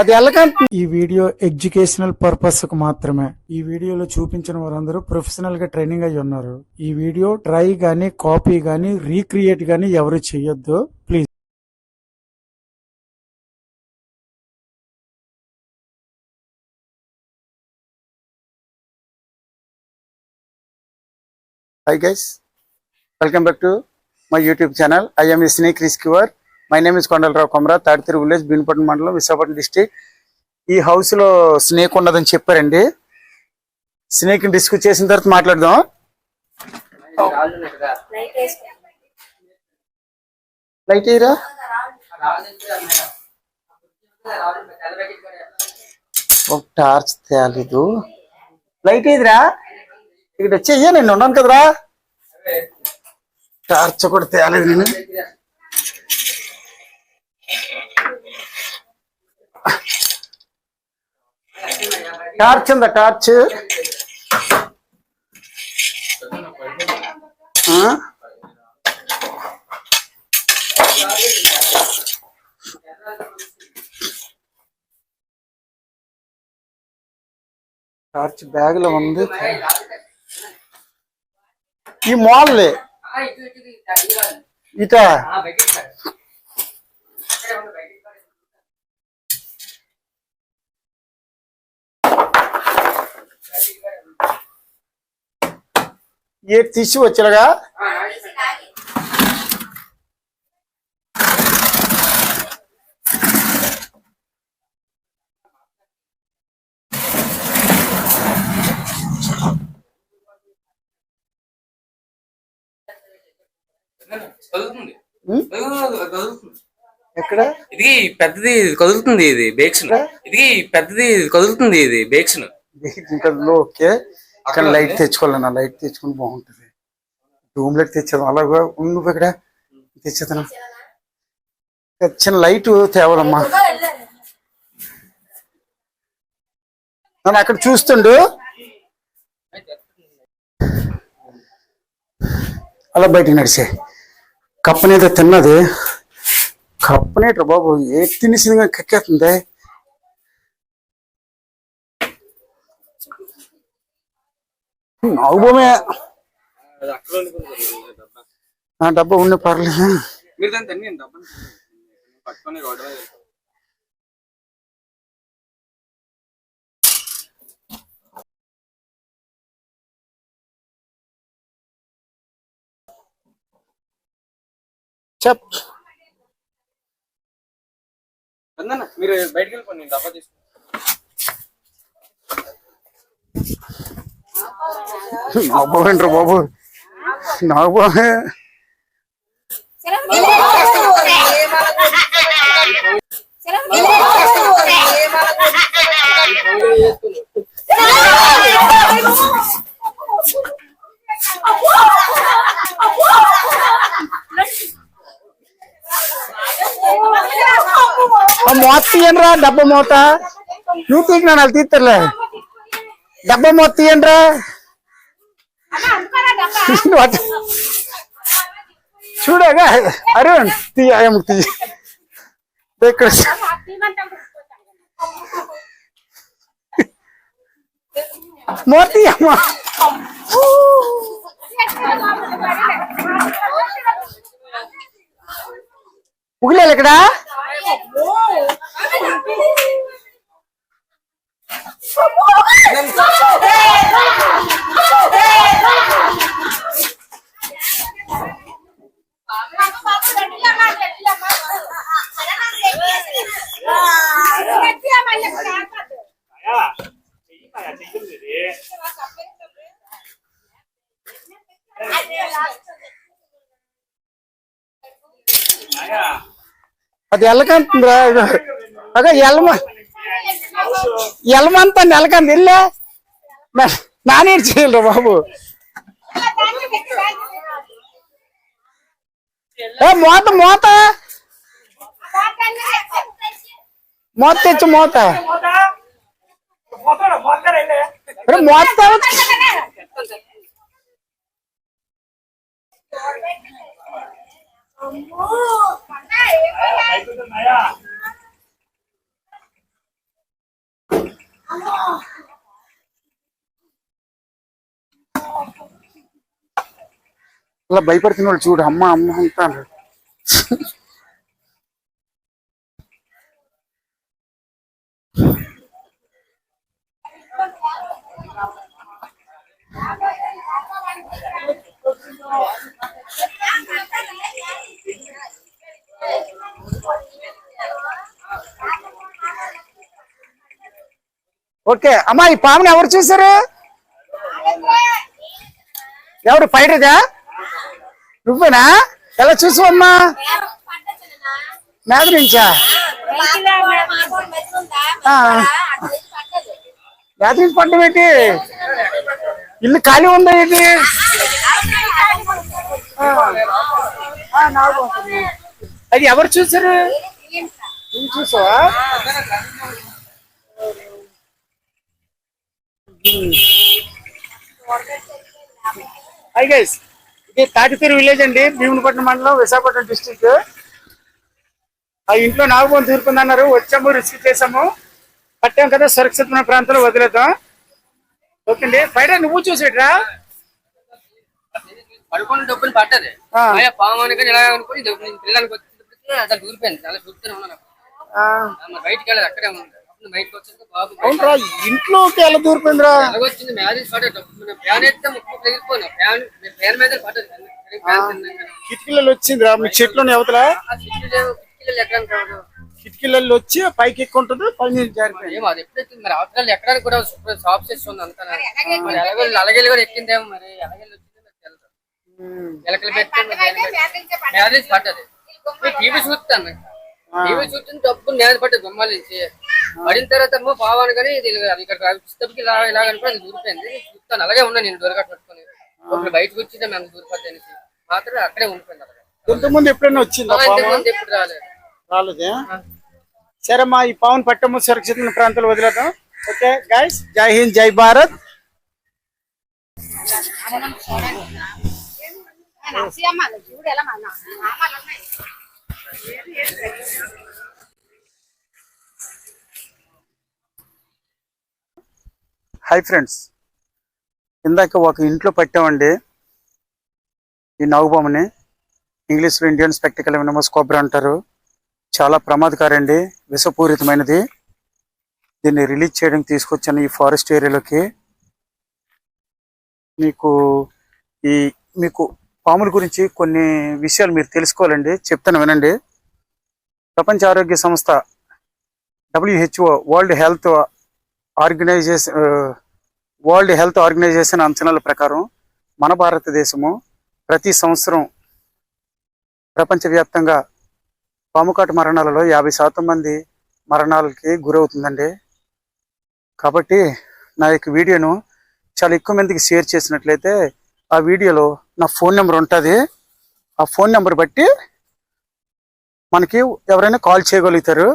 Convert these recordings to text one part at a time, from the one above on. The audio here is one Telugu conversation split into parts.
అది ఎల్లకంటే ఈ వీడియో ఎడ్యుకేషనల్ పర్పస్కు మాత్రమే. ఈ వీడియోలో చూపించిన వారందరూ ప్రొఫెషనల్గా ట్రైనింగ్ అయి ఉన్నారు. ఈ వీడియో ట్రై గానీ కాపీ గానీ రీక్రియేట్ గానీ ఎవరు చేయొద్దు. Please. Hi guys, welcome back to my YouTube channel. I am a snake my name is Kondalarao Komara Taditiri village Beenpatnam మండలం విశాఖపట్నం డిస్టిక్ ఈ హౌస్లో స్నేక్ ఉన్నదని చెప్పారండి. స్నేక్ డిస్క్ చేసిన తర్వాత మాట్లాడదాం. లైట్ అయ్యరా ఒక టార్చ్ తేలేదు. లైట్ ఏదిరా ఇక్కడ వచ్చేయ్యా నేను ఉన్నాను కదరా. టార్చ్ కూడా తేలేదు నేను. టార్చ్ ఉందా టార్చ్ ఆ? టార్చ్ బ్యాగ్లో ఉంది ఈ మాల్లే ఇట ఏ తీసి వచ్చారుగా ఎక్కడ? ఇది పెద్దది కదులుతుంది ఇది బేక్షన్ ఇది పెద్దది కదులుతుంది ఇది ఇంకా ఓకే. అక్కడ లైట్ తెచ్చుకోవాలన్నా లైట్ తెచ్చుకుని బాగుంటది. రూమ్ లైట్ తెచ్చేదాం అలాగా ఉండు ఇక్కడ. తెచ్చేదాను చిన్న లైట్ తేవాలమ్మా. నన్ను అక్కడ చూస్తుండు. అలా బయటికి నడిచే. కప్పనేదో తిన్నది. కప్పనేట్రా బాబు ఏ తినేసింది కక్కేస్తుంది. నవ్వమే నా డబ్బా ఉన్న పర్లేదు మీరు దాన్ని తన్ని డబ్బు రోడ్డు మీద చెప్ మీరు బయటికి వెళ్ళిపోండి డబ్బా తీసుకుంటాను నవ్వేంట్రా బాబు? నాకు ఆ మూత తీయండిరా డబ్బా మూత. నువ్వు తీకి నన్ను తీద్దరులే డబ్బా మూత తీయండిరా. చూడగా అరుణ్ తీయమ్మ తీ ఇక్కడ మూర్తి అమ్మ ఉగిలేదు ఇక్కడ అది ఎల్లకంటుందిరా అదే ఎల్లమ ఎల్లమంతా నెలకంది. ఇల్లే. నానేడు చేయాలిరా బాబు? ఏ మోత. మోత. మోత తెచ్చు మోత. మోస్తావు? ఇలా భయపడుతున్నాడు చూడు అమ్మ అమ్మ అంటాడు ఓకే అమ్మా ఈ పాముని ఎవరు చూసారు ఎవరు పైడదా నువ్వేనా? ఎలా చూసావమ్మా? మేద నుంచా మేద నుంచి పడ్డం ఏంటి? ఇల్లు ఖాళీ ఉందా ఏంటి? అది ఎవరు చూసారు? నువ్వు చూసావా? హాయ్ గైస్ ఇది తాటితీరు విలేజ్ అండి భీమునిపట్నం మండలం విశాఖపట్నం డిస్టిక్. ఆ ఇంట్లో నాగబోన్ తీరుకుందన్నారు వచ్చాము రిస్క్ చేసాము పట్టాం కదా సురక్షితమైన ప్రాంతంలో వదిలేద్దాం. ఓకే అండి పైన నువ్వు చూసేట్రా. పడుకున్న డబ్బులు పట్టదు. ఆ. ఆయా పాము అనుకుని ఇలా అనుకుని పిల్లలకి వచ్చేటప్పటికి అసలు దూరిపోయింది చాలా చూస్తూనే ఉన్నాను. మరి బయటికి వెళ్ళదు అక్కడే ఉంది అప్పుడు బయటకు వచ్చింది బాబు అవునరా ఇంట్లోకి ఎలా దూరిపోయిందిరా? ఎలాగొచ్చింది? మ్యారేజ్ ఫ్యాన్ ముక్కు ఫ్యాన్ ఫ్యాన్ మీద. కిటికీలలో వచ్చిందిరా మీ చెట్లోని అవతల? కిటికీలలో వచ్చి పైకి జారిపోయింది. ఏమో అది ఎప్పుడైతే మరి అవతల ఎక్కడానికి కూడా సాఫ్ చేస్తుంది అంతా అలగెళ్ళి కూడా ఎక్కిందేమో మరి. వచ్చిందో తెలియదు ఎలకలు పెట్టి పడ్డది. టీవీ చూస్తాను. టీవీ చూస్తుంది డబ్బు నేల పడ్డది బొమ్మల నుంచి. పడిన తర్వాత ఏమో పావాను కానీ ఇది ఇక్కడ పుస్తకకి ఇలా ఇలా దూరిపోయింది. చూస్తాను. అలాగే ఉన్నా నేను దూరగట్టు పట్టుకొని. ఒకరు బయటకు వచ్చిందే మేము దూరిపోద్ది అనేసి. మాత్రం అక్కడే ఉండిపోయింది అలాగే ఇంతకుముందు ఎప్పుడైనా వచ్చిందా ఎప్పుడు రాలేదు. రాలేదే? సరే మా ఈ పవన్ పట్టము సురక్షితమైన ప్రాంతాలు వదిలేద్దాం. ఓకే గైస్ జై హింద్ జై భారత్. హాయ్ ఫ్రెండ్స్ ఇందాక ఒక ఇంట్లో పట్టామండి. ఈ నాగుబొమ్మని ఇంగ్లీష్లో ఇండియన్ స్పెక్టికల్ వినమస్ కోబ్రా అంటారు. చాలా ప్రమాదకారండి. విషపూరితమైనది. దీన్ని రిలీజ్ చేయడానికి తీసుకొచ్చాను ఈ ఫారెస్ట్ ఏరియాలోకి మీకు ఈ మీకు పాముల గురించి కొన్ని విషయాలు మీరు తెలుసుకోవాలండి. చెప్తాను వినండి. ప్రపంచ ఆరోగ్య సంస్థ WHO world health organization world health organization అంచనాల ప్రకారం మన భారతదేశము ప్రతి సంవత్సరం ప్రపంచవ్యాప్తంగా పాముకాటు మరణాలలో యాభై శాతం మంది మరణాలకి గురవుతుందండి. కాబట్టి నా యొక్క వీడియోను చాలా ఎక్కువ మందికి షేర్ చేసినట్లయితే ఆ వీడియోలో నా ఫోన్ నెంబర్ ఉంటుంది. ఆ ఫోన్ నెంబర్ బట్టి మనకి ఎవరైనా కాల్ చేయగలుగుతారు.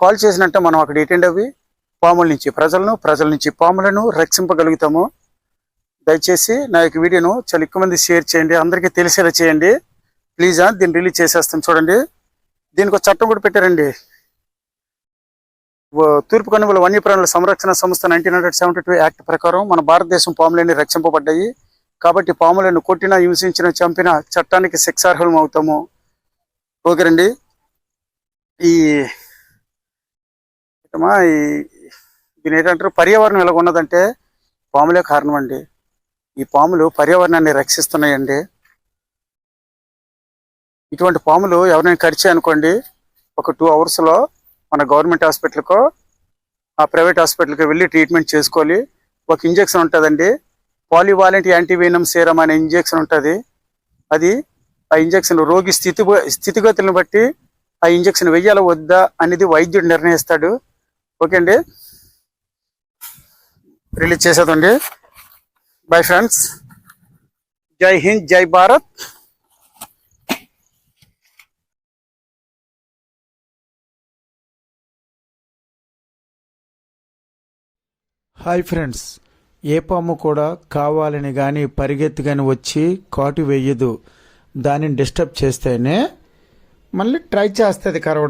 కాల్ చేసినట్టు మనం అక్కడ అటెండ్ అవి పాముల నుంచి ప్రజలను ప్రజల నుంచి పాములను రక్షింపగలుగుతాము. దయచేసి నా యొక్క వీడియోను చాలా ఎక్కువ మంది షేర్ చేయండి. అందరికీ తెలిసేలా చేయండి. ప్లీజ్ దీన్ని రిలీజ్ చేసేస్తాం చూడండి. దీనికి ఒక చట్టం కూడా పెట్టారండి. తూర్పు కనుమల వన్యప్రాణుల సంరక్షణ సంస్థ nineteen hundred seventy two act ప్రకారం మన భారతదేశం పాములన్నీ రక్షింపబడ్డాయి. కాబట్టి పాములను కొట్టిన హింసించిన చంపిన చట్టానికి శిక్షార్హులం అవుతాము. ఓకేనండి ఈ ఈ దీని ఏంటంటారు? పర్యావరణం ఎలా ఉన్నదంటే పాములే కారణం అండి ఈ పాములు పర్యావరణాన్ని రక్షిస్తున్నాయండి. ఇటువంటి పాములు ఎవరైనా కరిచాయి అనుకోండి ఒక టూ అవర్స్లో మన గవర్నమెంట్ హాస్పిటల్కో ఆ ప్రైవేట్ హాస్పిటల్కి వెళ్ళి ట్రీట్మెంట్ చేసుకోవాలి. ఒక ఇంజెక్షన్ ఉంటుందండి. పాలివాలెంట్ యాంటీవీనం సీరం అనే ఇంజెక్షన్ ఉంటుంది. అది ఆ ఇంజెక్షన్ రోగి స్థితి స్థితిగతులను బట్టి ఆ ఇంజెక్షన్ వెయ్యాలా వద్దా అనేది వైద్యుడు నిర్ణయిస్తాడు. ఓకే అండి? రిలీజ్ చేసేదండి బై ఫ్రెండ్స్. జై హింద్ జై భారత్. Hi friends. ఏ పాము కూడా కావాలని కానీ పరిగెత్తి కానీ వచ్చి కాటు వేయదు. దానిని డిస్టర్బ్ చేస్తేనే మళ్ళీ ట్రై చేస్తుంది కరవడం